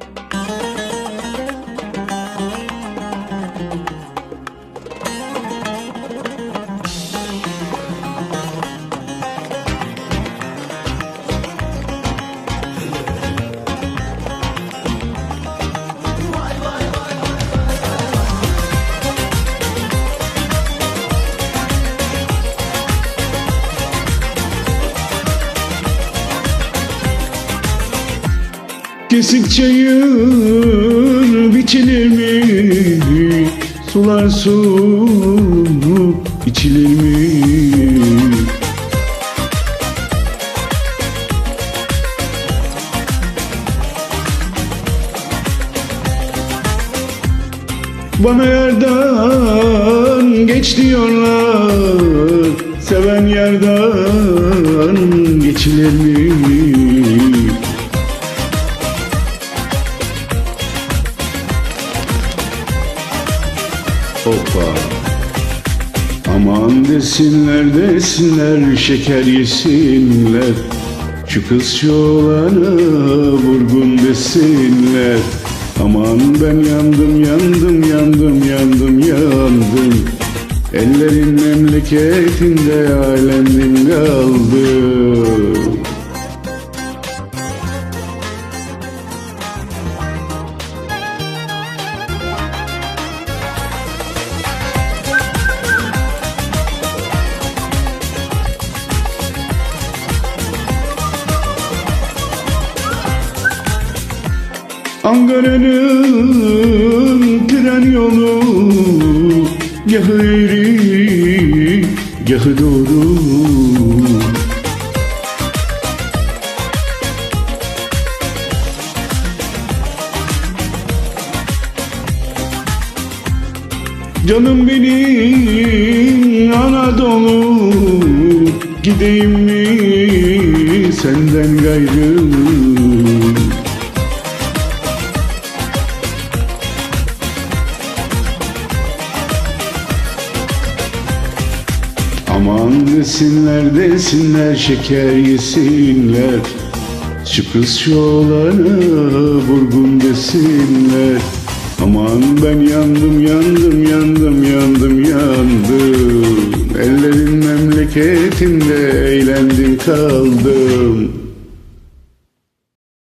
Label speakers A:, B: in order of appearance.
A: you Kesik çayır biçilir mi? Sular su içilir mi? Bana yerden geç diyorlar Seven yerden geçilir mi? Hoppa. Aman desinler desinler şeker yesinler. Şu kız şu oğlanı vurgun desinler. Aman ben yandım yandım yandım yandım yandım. Ellerin memleketinde alemdim kaldım Ankara'nın tren yolu Gahı eğri, gahı doğru. Canım benim Anadolu Gideyim mi senden gayrı Aman desinler desinler şeker yesinler. Şu kız şu oğlanı vurgun desinler. Aman ben yandım yandım yandım yandım yandım. Ellerin memleketinde eğlendim kaldım